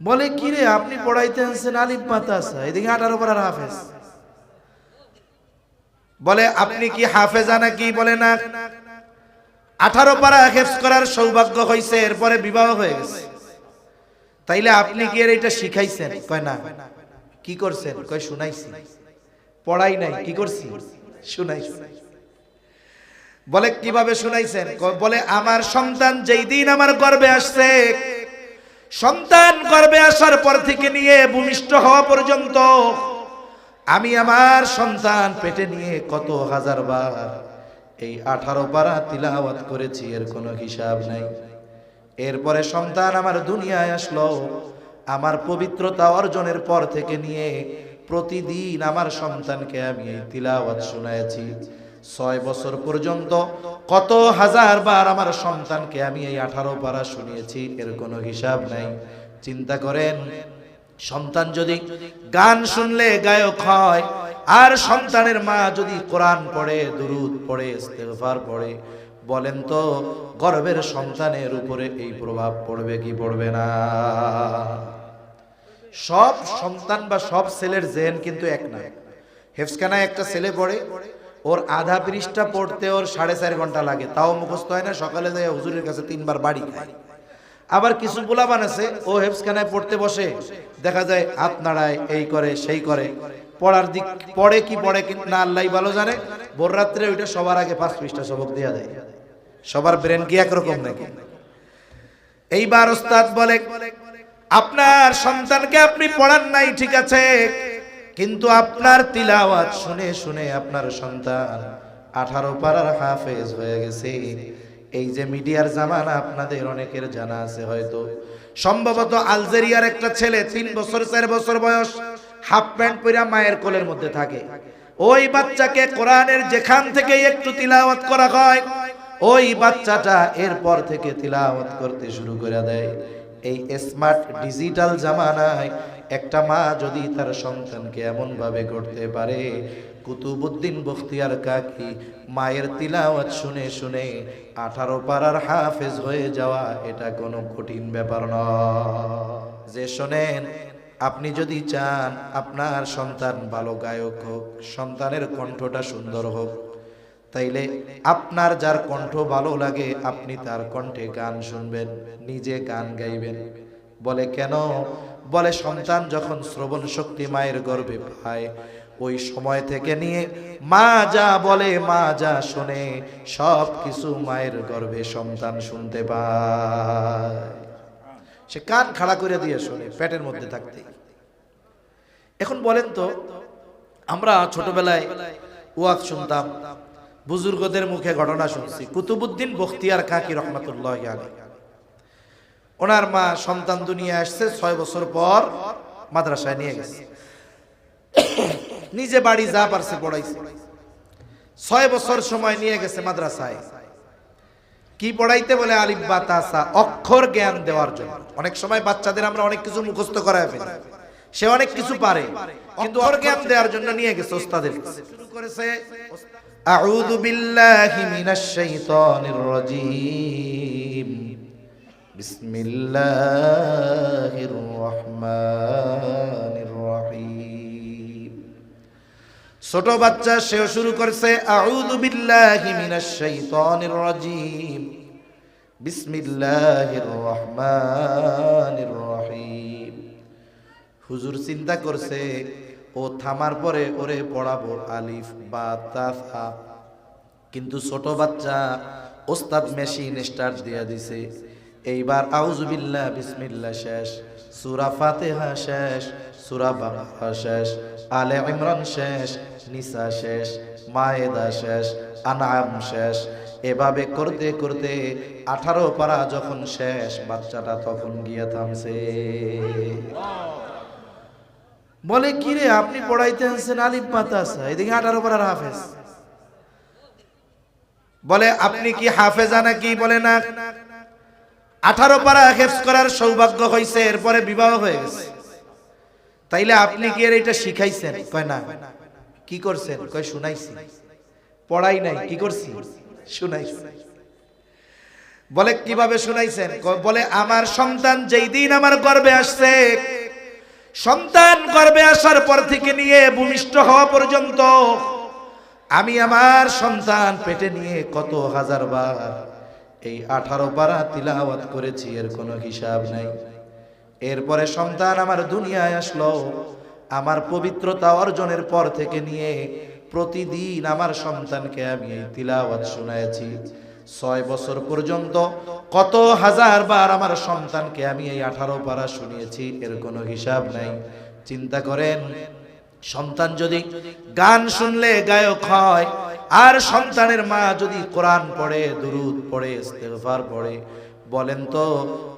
বলে কি রে আপনি পড়াইতে আনছেন আলিফ মাতাসা এদিকে আঠারো পারার হাফেজ। বলে, আপনি কি হাফেজা নাকি? বলে, না। আঠারো পারা হেফজ করার সৌভাগ্য হয়েছে এরপরে বিবাহ হয়ে গেছে। তাইলে আপনি কি এর এটা শিখাইছেন? কয়, না। কি করছেন? কয়, শুনাইছি। পড়াই নাই। কি করছি? শুনাই বলে, কীভাবে শুনাইছেন? বলে, আমার সন্তান যেই দিন আমার গর্বে আসছে সন্তান গর্বে আসার পর থেকে নিয়ে ভূমিষ্ঠ হওয়া পর্যন্ত আমি আমার সন্তান পেটে নিয়ে কত হাজার বার এই আঠারো পারা তিলাওয়াত করেছি, এর কোনো হিসাব নাই। এরপরে সন্তান আমার দুনিয়ায় আসলো, আমার পবিত্রতা অর্জনের পর থেকে নিয়ে প্রতিদিন আমার সন্তানকে আমি এই তিলাওয়াত শুনাইছি। ছয় বছর পর্যন্ত কত হাজার বার আমার সন্তানকে আমি এই আঠারো পারা শুনিয়েছি, এর কোনো হিসাব নাই। চিন্তা করেন, সন্তান যদি গান শুনলে গায়ক হয়, আর সন্তানের মা যদি কোরআন পড়ে, দুরুদ পড়ে, ইস্তেগফার পড়ে, বলেন তো গর্বের সন্তানের উপরে এই প্রভাব পড়বে কি পড়বে না? সব সন্তান বা সব ছেলের জেন কিন্তু এক না। হেফসখানায় একটা ছেলে পড়ে ওর আধা পৃষ্ঠা পড়তে ওর সাড়ে চার ঘণ্টা লাগে। তাও মুখস্থ হয় না, সকালে যায় হুজুরের কাছে তিনবার বাড়ি খায়। আবার কিছু পোলাবান আছে, ও হেফসখানায় পড়তে বসে, দেখা যায় হাত নাড়ায়, এই করে, সেই করে। পড়ার দিক, পড়ে কি পড়ে না, আল্লাহ ভালো জানে। ভোর রাত্রে ওইটা সবার আগে পাঁচ পৃষ্ঠা সবক দেওয়া দেয়। সবার ব্রেন কি একরকম নাকি? এইবার ওস্তাদ বলে, আপনার সন্তানকে আপনি পড়ান নাই, ঠিক আছে। কিন্তু আপনার তিলাওয়াত শুনে শুনে আপনার সন্তান আঠারো পাড়ার হাফেজ হয়ে গেছে। এই যে মিডিয়ার জামানা আপনাদের অনেকের জানা আছে হয়তো। সম্ভবত আলজেরিয়ার একটা ছেলে, তিন বছর, চার বছর বয়স, হাফ প্যান্ট পরা মায়ের কোলের মধ্যে থাকে। ওই বাচ্চাকে কোরআনের যেখান থেকে একটু তিলাওয়াত করা হয়, ওই বাচ্চাটা এরপর থেকে তিলাওয়াত করতে শুরু করে দেয়। এই স্মার্ট ডিজিটাল জামানায় একটা মা যদি তার সন্তানকে এমন ভাবে করতে পারে কুতুবুদ্দিন বখতিয়ার কাকি মায়ের তিলাওয়াত শুনে শুনে আঠারো পাড়ার হাফেজ হয়ে যাওয়া এটা কোনো কঠিন ব্যাপার নয়। যে শোনেন, আপনি যদি চান আপনার সন্তান ভালো গায়ক হোক, সন্তানের কণ্ঠটা সুন্দর হোক তাইলে আপনার যার কণ্ঠ ভালো লাগে, আপনি তার কণ্ঠে গান শুনবেন, নিজে গান গাইবেন। বলে কেন? বলে সন্তান যখন শ্রবণ শক্তি মায়ের গর্ভে পায়, ওই সময় থেকে নিয়ে মা যা বলে, মা যা শোনে, সব কিছু মায়ের গর্ভে সন্তান শুনতে পায়। সে কান খাড়া করে দিয়ে শোনে, পেটের মধ্যে থাকতে এখন বলেন তো, আমরা ছোটবেলায় ওয়াজ শুনতাম বুজুর্গদের মুখে ঘটনা শুনছি। কুতুবুদ্দিন বখতিয়ার কাকি রহমতুল্লাহ আলী ওনার মা সন্তান দুনিয়া আসছে, ছয় বছর পর মাদ্রাসায় নিয়ে গেছে। নিজে বাড়ি যা পারছে পড়াইছে। ছয় বছর সময় নিয়ে গেছে মাদ্রাসায়। কি পড়াইতে বলে আলিফ বা তাসা অক্ষর জ্ঞান দেওয়ার জন্য। অনেক সময় বাচ্চাদের আমরা অনেক কিছু মুখস্থ করায় ফেলি। সে অনেক কিছু পারে। কিন্তু অক্ষর জ্ঞান দেওয়ার জন্য নিয়ে গেছে ওস্তাদের। শুরু করেছে আউযু বিল্লাহি মিনাশ শাইতানির রাজীম। বিসমিল্লাহির রহমানির রহিম। ছোট বাচ্চা, সেও শুরু করছে, আউযু বিল্লাহি মিনাশ শাইতানির রাজীম। বিসমিল্লাহির রহমানির রহিম। হুজুর চিন্তা করছে ও থামার পরে ওরে পড়াবো আলিফ বা তা কিন্তু ছোট বাচ্চা ওস্তাদ মেশিন স্টার্ট দিয়ে দিছে। এইবার আউজুবিল্লাহ বিসমিল্লা শেষ। সুরা ফাতেহা শেষ, সুরা বাকারা শেষ। আলে ইমরান শেষ, নিসা শেষ, মায়েদা শেষ আনাম শেষ। এভাবে করতে করতে আঠারো পারা যখন শেষ, বাচ্চাটা তখন গিয়ে থামছে। বলে, কি রে, আপনি পড়াইতে আনছেন আলিফ মাতাসা এদিকে আঠারো পারার হাফেজ। বলে, আপনি কি হাফেজা নাকি? বলে, না। আঠারো পারা হেফজ করার সৌভাগ্য হয়েছে এরপরে বিবাহ হয়ে গেছে। তাইলে আপনি কি এর এটা শিখাইছেন? কয়, না। কি করছেন? কয়, শুনাইছি। পড়াই নাই। কি করছি? শুনাইছি। বলে, কীভাবে শুনাইছেন? বলে, আমার সন্তান যেই দিন আমার গর্বে আসছে সন্তান গর্বে আসার পর থেকে নিয়ে ভূমিষ্ঠ হওয়া পর্যন্ত আমি আমার সন্তান পেটে নিয়ে কত হাজার বার এই আঠারো পারা তিলাওয়াত করেছি, এর কোনো হিসাব নাই। এরপরে সন্তান আমার দুনিয়ায় আসলো, আমার পবিত্রতা অর্জনের পর থেকে নিয়ে প্রতিদিন আমার সন্তানকে আমি এই তিলাওয়াত শোনাইছি। ছয় বছর পর্যন্ত কত হাজার বার আমার সন্তানকে আমি এই আঠারো পারা শুনিয়েছি, এর কোনো হিসাব নাই। চিন্তা করেন, সন্তান যদি গান শুনলে গায়ক হয়, আর সন্তানের মা যদি কোরআন পড়ে, দুরুদ পড়ে, ইস্তেগফার পড়ে, বলেন তো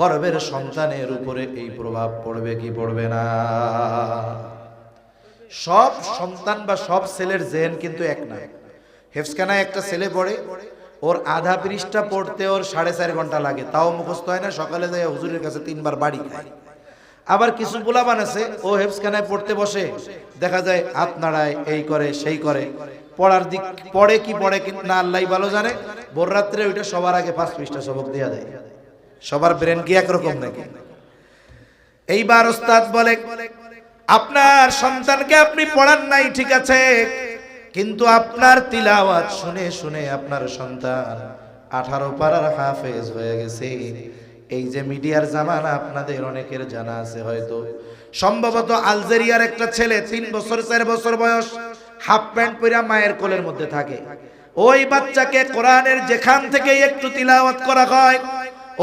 গর্বের সন্তানের উপরে এই প্রভাব পড়বে কি পড়বে না? সব সন্তান বা সব ছেলের জেন কিন্তু এক না। হেফসখানায় একটা ছেলে পড়ে ওর আধা পৃষ্ঠা পড়তে ওর সাড়ে চার ঘণ্টা লাগে। তাও মুখস্থ হয় না, সকালে যায় হুজুরের কাছে তিনবার বাড়ি খায়। আবার কিছু পোলাবান আছে, ও হেফসখানায় পড়তে বসে, দেখা যায় হাত নাড়ায়, এই করে, সেই করে। পড়ার দিক, পড়ে কি পড়ে না আল্লাহ ভালো জানে। ভোর রাত্রে ওইটা সবার আগে পাঁচ পৃষ্ঠা সবক দেওয়া যায় সবার ব্রেন কি একরকম নাকি? এইবার ওস্তাদ বলে, আপনার সন্তানকে আপনি পড়ান নাই, ঠিক আছে। কিন্তু আপনার তিলাওয়াত শুনে শুনে আপনার সন্তান আঠারো পাড়ার হাফেজ হয়ে গেছে। এই যে মিডিয়ার জামানা আপনাদের অনেকের জানা আছে হয়তো। সম্ভবত আলজেরিয়ার একটা ছেলে, তিন বছর, চার বছর বয়স, হাফ প্যান্ট পরে মায়ের কোলের মধ্যে থাকে। ওই বাচ্চাকে কোরআনের যেখান থেকে একটু তিলাওয়াত করা হয়,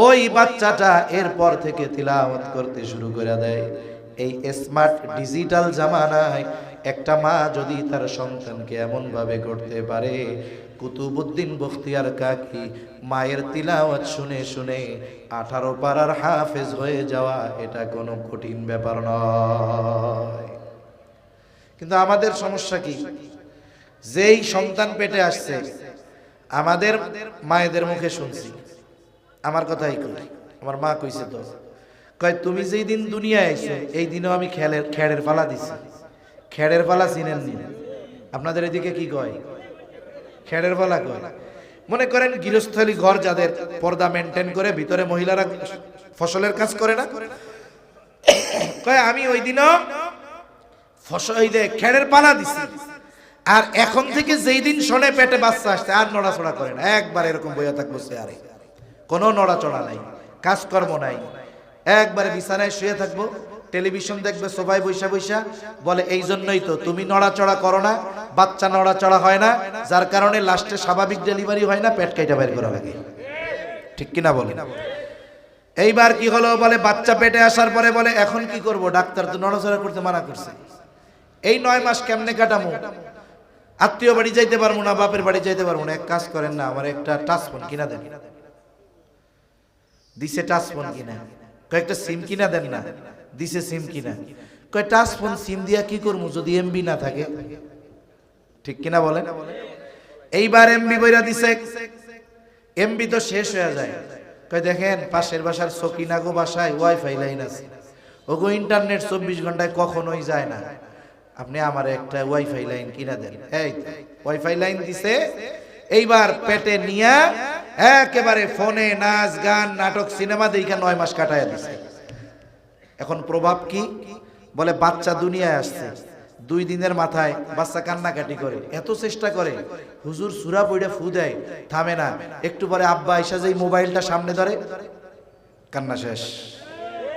ওই বাচ্চাটা এরপর থেকে তিলাওয়াত করতে শুরু করে দেয়। এই স্মার্ট ডিজিটাল জামানায় একটা মা যদি তার সন্তানকে এমন ভাবে করতে পারে কুতুবুদ্দিন বখতিয়ার কাকি মায়ের তিলাওয়াত শুনে শুনে আঠারো পাড়ার হাফেজ হয়ে যাওয়া এটা কোনো কঠিন ব্যাপার নয়। কিন্তু আমাদের সমস্যা কি? যেই সন্তান পেটে আসছে, আমাদের মায়েদের মুখে শুনছি। আমার কথাই কই? আমার মা কইছে তো। কয়, তুমি যেই দিন দুনিয়ায় আইছো, এই দিনও আমি খেলের, খেড়ের পালা দিছি। খেড়ের পালা চিনেন নি আপনাদের এদিকে কি কয়? খেড়ের পালা কয়। মনে করেন গৃহস্থলী ঘর যাদের পর্দা মেনটেন করে, ভিতরে মহিলারা ফসলের কাজ করে না? কয়, আমি ওই দিনও ফসল খেড়ের পালা দিছি। আর এখন থেকে যেই দিন শোনে পেটে বাচ্চা আসছে, আর নড়াচড়া করে না। একবার এরকম বইয়া থাকব সে আরে কোনো নড়াচড়া নাই, কাজকর্ম নাই। একবারে বিছানায় শুয়ে থাকব, টেলিভিশন দেখবে সবাই বৈশা বৈশা, বলে, এই জন্যই তো, তুমি নড়াচড়া করো না, বাচ্চা নড়াচড়া হয় না, যার কারণে লাস্টে স্বাভাবিক ডেলিভারি হয় না, পেট কাইটা বের করা লাগে। ঠিক কিনা বলে? এইবার কি হলো, বলে, বাচ্চা পেটে আসার পরে বলে, এখন কি করব? ডাক্তার তো নড়াচড়া করতে মানা করছে। এই নয় মাস কেমনে কাটামো? আত্মীয় বাড়ি যাইতে পারব না, বাপের বাড়ি যাইতে পারব না। এক কাজ করেন না, আমার একটা টাচ ফোন কিনা দেন। দিছে টাচ ফোন কিনা। কয়েকটা সিম কিনা দেন না। দিছে সিম কিনা। কয়, টাচ ফোন সিম দিয়া কি করব যদি এমবি না থাকে। ঠিক কিনা বলেন? এইবার এমবি বইরা দিছে। এমবি তো শেষ হয়ে যায়। কয়, দেখেন, পাশের বাসার সকিনাগো বাসায় ওয়াইফাই লাইন আছে। ওগো ইন্টারনেট চব্বিশ ঘন্টায় কখনোই যায় না। আপনি আমার একটা ওয়াইফাই লাইন কিনা দেন। এই ওয়াইফাই লাইন দিছে। এইবার পেটে নিয়া একেবারে ফোনে নাচ, গান, নাটক, সিনেমা দেখে নয় মাস কাটায় দিছে। এখন প্রভাব কি? বলে বাচ্চা দুনিয়ায় আসছে। দুই দিনের মাথায় বাচ্চা কান্নাকাটি করে। এত চেষ্টা করে। হুজুর সুরা বইটা ফু দেয়। থামে না। একটু পরে আব্বা আইসা যেই মোবাইলটা সামনে ধরে। কান্না শেষ।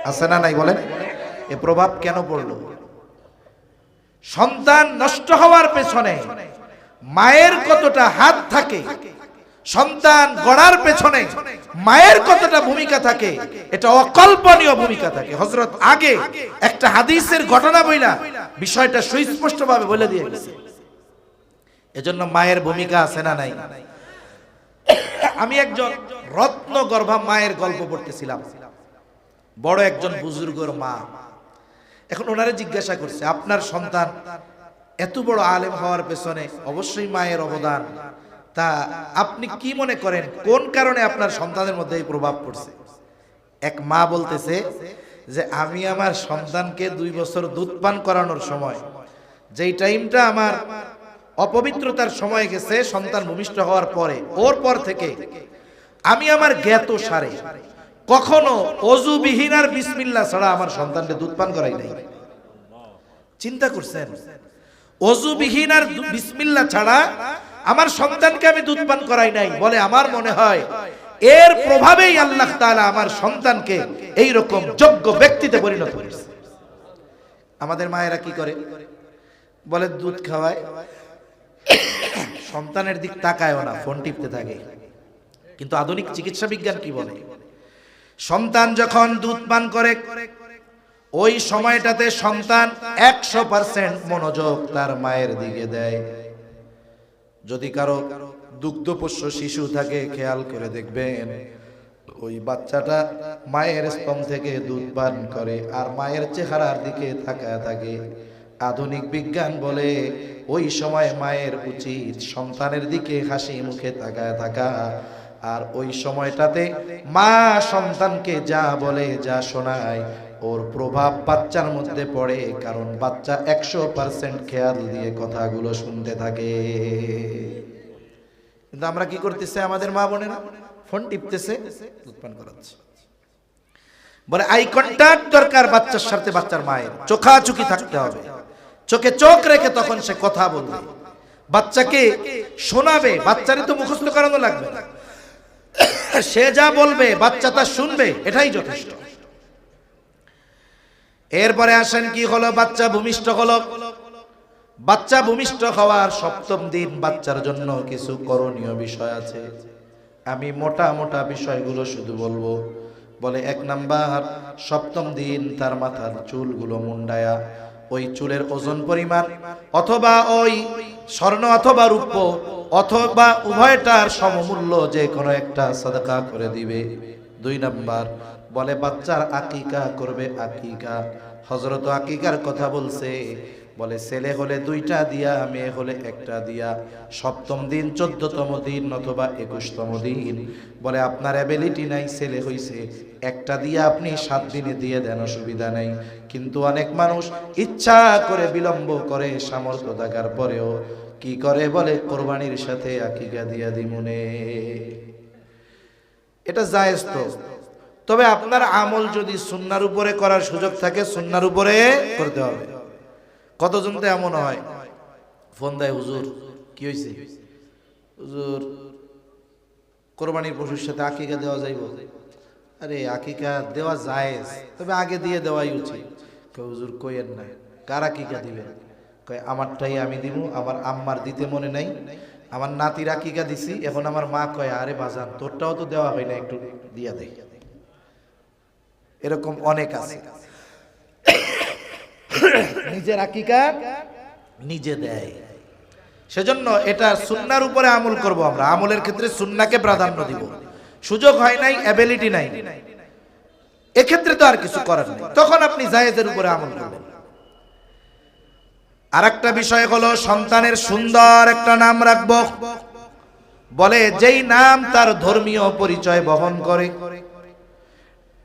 আছে না নাই বলেন? এ প্রভাব কেন পড়ল? সন্তান নষ্ট হওয়ার পেছনে মায়ের কতটা হাত থাকে সন্তান গড়ার পেছনে মায়ের কতটা ভূমিকা থাকে, এটা অকল্পনীয় ভূমিকা থাকে। হজরত আগে একটা হাদিসের ঘটনা বইলা বিষয়টা সুস্পষ্ট ভাবে বলে দিয়ে গেছে। এজন্য মায়ের ভূমিকা আছে না নাই? আমি একজন রত্ন গর্ভা মায়ের গল্প পড়তেছিলাম। বড় একজন বুজুর্গর মা। এখন ওনারে জিজ্ঞাসা করছে, আপনার সন্তান এত বড় আলেম হওয়ার পেছনে অবশ্যই মায়ের অবদান তা আপনি কি মনে করেন, কোন কারণে আপনার সন্তানের মধ্যে এই প্রভাব পড়ছে? এক মা বলতেছে যে, আমি আমার সন্তানকে দুই বছর দুধ পান করানোর সময়, যেই টাইমটা আমার অপবিত্রতার সময় গেছে, সন্তান ভূমিষ্ঠ হওয়ার পরে, ওর পর থেকে আমি আমার জ্ঞাত সারে। কখনো অজুবিহীন আর বিসমিল্লা ছাড়া আমার সন্তানকে দুধ পান করাই নাই। চিন্তা করছেন? অজুবিহীন আর বিসমিল্লা ছাড়া আমার সন্তানকে আমি দুধ পান করাই নাই। বলে আমার মনে হয়, এর প্রভাবেই আল্লাহ তাআলা আমার সন্তানকে এই রকম যোগ্য ব্যক্তিতে পরিণত করেছে। আমাদের মায়েরা কি করে? বলে, দুধ খাওয়ায়, সন্তানের দিক তাকায়ও না, ফোন টিপতে থাকে। কিন্তু আধুনিক চিকিৎসা বিজ্ঞান কি বলে? সন্তান যখন দুধ পান করে, ওই সময়টাতে সন্তান একশো পার্সেন্ট মনোযোগ তার মায়ের দিকে দেয়। যদি কারও দুগ্ধপোষ্য শিশু থাকে, খেয়াল করে দেখবেন, ওই বাচ্চাটা মায়ের স্তম থেকে দুধ পান করে আর মায়ের চেহারার দিকে তাকায় থাকে। আধুনিক বিজ্ঞান বলে, ওই সময় মায়ের উচিত সন্তানের দিকে হাসি মুখে তাকায় থাকা। আর ওই সময়টাতে মা সন্তানকে যা বলে, যা শোনায় ওর প্রভাব বাচ্চার মধ্যে পড়ে, কারণ বাচ্চা একশো পার্সেন্ট খেয়াল দিয়ে কথাগুলো শুনতে থাকে। কিন্তু আমরা কি করতেছে, আমাদের মা বোনেরা? ফোন টিপতেছে উৎপান করাচ্ছে। বলে, আই কন্ট্যাক্ট দরকার বাচ্চার সাথে, বাচ্চার মায়ের। চোখাচুকি থাকতে হবে। চোখে চোখ রেখে তখন সে কথা বলবে। বাচ্চাকে শোনাবে, বাচ্চারই তো মুখস্থ করানো লাগবে। সে যা বলবে, বাচ্চা তা শুনবে, এটাই যথেষ্ট। এরপরে আসেন কি হলো? বাচ্চা ভূমিষ্ঠ হলো। বাচ্চা ভূমিষ্ঠ হওয়ার সপ্তম দিন বাচ্চার জন্য কিছু করণীয় বিষয় আছে। আমি মোটা মোটা বিষয়গুলো শুধু বলব। বলে এক নাম্বার, সপ্তম দিন তার মাথার চুলগুলো মুন্ডায়া, ওই চুলের ওজন পরিমাণ, অথবা ওই স্বর্ণ অথবা রূপ্য অথবা উভয়টার সমমূল্য যে কোনো একটা সাদাকা করে দিবে। দুই নাম্বার, বলে, বাচ্চার আকিকা করবে আকিকা। হজরত আকিকার কথা বলছে, বলে, ছেলে হলে দুইটা দিয়া, মেয়ে হলে একটা দিয়া। সপ্তম দিন, চোদ্দতম দিন অথবা একুশতম দিন। বলে, আপনার অ্যাবিলিটি নাই, ছেলে হইছে। একটা দিয়া আপনি সাত দিনে দিয়ে দেন, অসুবিধা নাই। কিন্তু অনেক মানুষ ইচ্ছা করে বিলম্ব করে সামর্থ্য থাকার পরেও কি করে বলে, কোরবানির সাথে আকিকা দিয়া দিমুনে। এটা জায়েজ তো। তবে আপনার আমল যদি সুন্নার উপরে করার সুযোগ থাকে, সুন্নার উপরে করতে হবে। কতজন তো এমন হয়? ফোন দেয়, হুজুর, কি হয়েছে হুজুর, কোরবানির পশুর সাথে আকিকা দেওয়া যাইব? আরে, আকিকা দেওয়া জায়েজ, তবে আগে দিয়ে দেওয়াই উচিত। হুজুর কইয়েন না কার আকিকা দিবেন? কয় আমারটাই আমি দিব আমার আম্মার দিতে মনে নাই। আমার নাতির আকিকা দিছি? এখন আমার মা কয়, আরে বাজান, তোরটাও তো দেওয়া হয় না, একটু দিয়া দেয় এরকম অনেক আছে। নিজের আকিকা নিজে দেয়। সেজন্য এটা সুন্নার উপরে আমল করব আমরা। আমলের ক্ষেত্রে সুন্নাকে প্রাধান্য দিব। সুযোগ হয় নাই অ্যাবিলিটি নাই। এক্ষেত্রে তো আর কিছু করার নেই। তখন আপনি জায়েজের উপরে আমল করবেন। আর একটা বিষয় হলো সন্তানের সুন্দর একটা নাম রাখব। বলে যেই নাম তার ধর্মীয় পরিচয় বহন করে।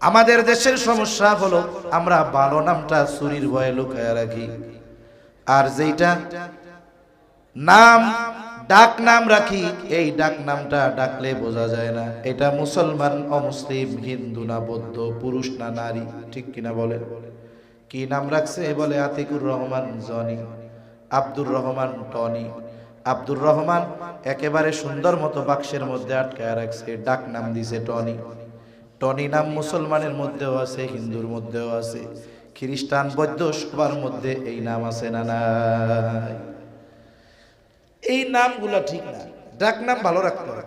আমাদের দেশের সমস্যা হলো আমরা ভালো নামটা চুরির ভয়ে লুকায় রাখি। আর যেইটা নাম, ডাক নাম রাখি, এই ডাক নামটা ডাকলে বোঝা যায় না। এটা মুসলমান, অমুসলিম, হিন্দু না বৌদ্ধ, পুরুষ না নারী, ঠিক কিনা বলে কি নাম রাখছে? বলে, আতিকুর রহমান জনি, আব্দুর রহমান টনি। আব্দুর রহমান একেবারে সুন্দর মতো বাক্সের মধ্যে আটকায় রাখছে, ডাক নাম দিছে টনি। টনি নাম মুসলমানের মধ্যেও আছে, হিন্দুর মধ্যেও আছে, খ্রিস্টান, বৌদ্ধ, সবার মধ্যে এই নাম আছে না নাই? এই নামগুলো ঠিক না। ডাক নাম ভালো রাখতে হবে।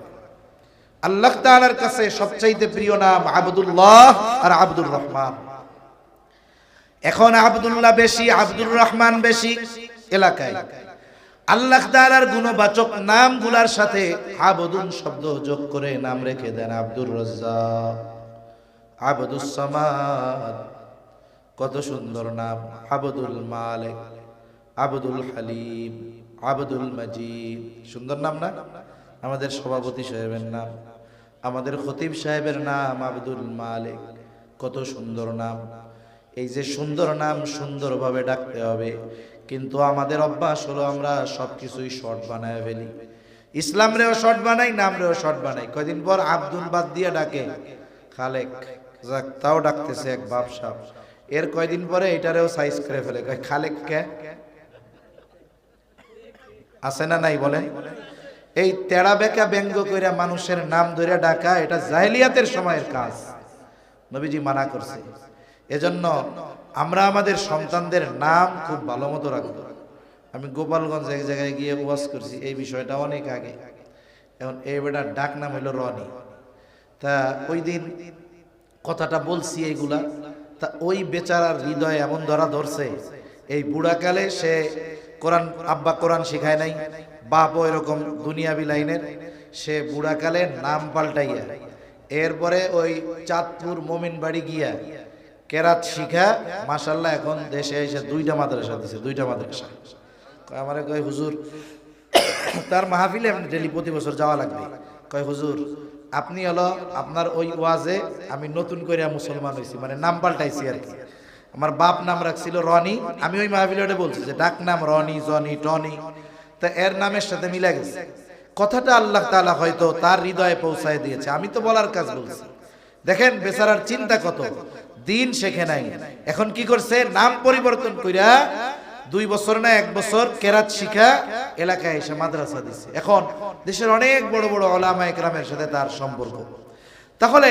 আল্লাহ তাআলার কাছে সবচাইতে প্রিয় নাম আব্দুল্লাহ আর আব্দুর রহমান। এখন আব্দুল্লাহ বেশি, আব্দুর রহমান বেশি এলাকায়। আল্লাহ তাআলার গুণবাচক নামগুলার সাথে আবদুন শব্দ যোগ করে নাম রেখে দেন আব্দুর রাজ্জাক। আবদুস সামাদ, কত সুন্দর নাম। আবদুল মালিক, আবদুল হালিম, আবদুল মাজিদ। সুন্দর নাম না? আমাদের সভাপতি সাহেবের নাম। আমাদের খতিব সাহেবের নাম আব্দুল মালিক। কত সুন্দর নাম। এই যে সুন্দর নাম সুন্দরভাবে ডাকতে হবে। কিন্তু আমাদের অভ্যাস হলো আমরা সব কিছুই শর্ট বানায় ফেলি। ইসলাম রেও শর্ট বানাই নাম রেও শর্ট বানাই। কয়দিন পর আব্দুল বাদ দিয়ে ডাকে। খালেক, যাক, তাও ডাকতেছে এক বাপ সাপ এর কয়দিন পরে এটারেও সাইজ করে ফেলে। খালেক কে? আছে না নাই বলে এই তেড়া বেকা ব্যঙ্গ কইরা মানুষের নাম ধরে ডাকা, এটা জাহেলিয়াতের সময়ের কাজ। নবীজি মানা করছে। এজন্য আমরা আমাদের সন্তানদের নাম খুব ভালো মতো রাখব। আমি গোপালগঞ্জ এক জায়গায় গিয়ে ওয়াজ করছি, এই বিষয়টা অনেক আগে। এখন এই বেটার ডাক নাম হইল রনি। তা ওই দিন কথাটা বলছি এইগুলা, তা ওই বেচারার হৃদয় এমন ধরা ধরছে, এই বুড়াকালে সে কোরআন, আব্বা কোরআন শিখায় নাই, বাপও এরকম দুনিয়াবি লাইনের, সে বুড়াকালে নাম পাল্টাইয়া, এরপরে ওই চাঁদপুর মোমিন বাড়ি গিয়া কেরাত শিখা মাসাল্লাহ এখন দেশে এসে দুইটা মাদ্রাসা দিছে, দুইটা মাদ্রাসা। আমারে, কয়, হুজুর, তার মাহফিলে ডেলি প্রতি বছর যাওয়া লাগবে। কয়, হুজুর, আপনি হলো আপনার ওই ওয়াজে আমি নতুন করে মুসলমান হয়েছি মানে নাম পাল্টাইছি আর কি। আমার বাপ নাম রাখছিল রনি, আমি ওই মাহফিলে বলছি যে, ডাক নাম রনি, জনি, টনি। তা এর নামের সাথে মিলে গেছে। কথাটা আল্লাহ তাআলা হয়তো তার হৃদয়ে পৌঁছায় দিয়েছে, আমি তো বলার কাজ বলছি। দেখেন, বেচারার চিন্তা কত? দিন শেখে নাই। এখন কি করছে? নাম পরিবর্তন কইরা দুই বছর না এক বছর কেরাত শিখা এলাকায় এসে মাদ্রাসা দিছে। এখন দেশের অনেক বড় বড় ওলামা একরামের সাথে তার সম্পর্ক। তাহলে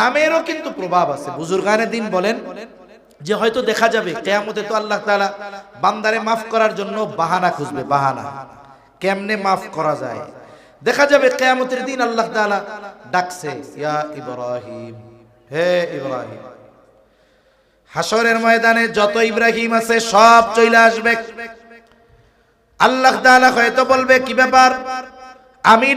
নামেরও কিন্তু প্রভাব আছে। বুজুর্গানে দিন বলেন যে হয়তো দেখা যাবে, কেয়ামতে তো আল্লাহ তালা বান্দারে মাফ করার জন্য বাহানা খুঁজবে, বাহানা। কেমনে মাফ করা যায়? দেখা যাবে কেয়ামতের দিন আল্লাহ তাআলা ডাকছে, ইয়া ইব্রাহিম, হে ইব্রাহিম। হাসরের ময়দানে যত ইব্রাহিম আছে সব চলে আসবে। আল্লাহ হয়তো বলবে কি ব্যাপার? আমি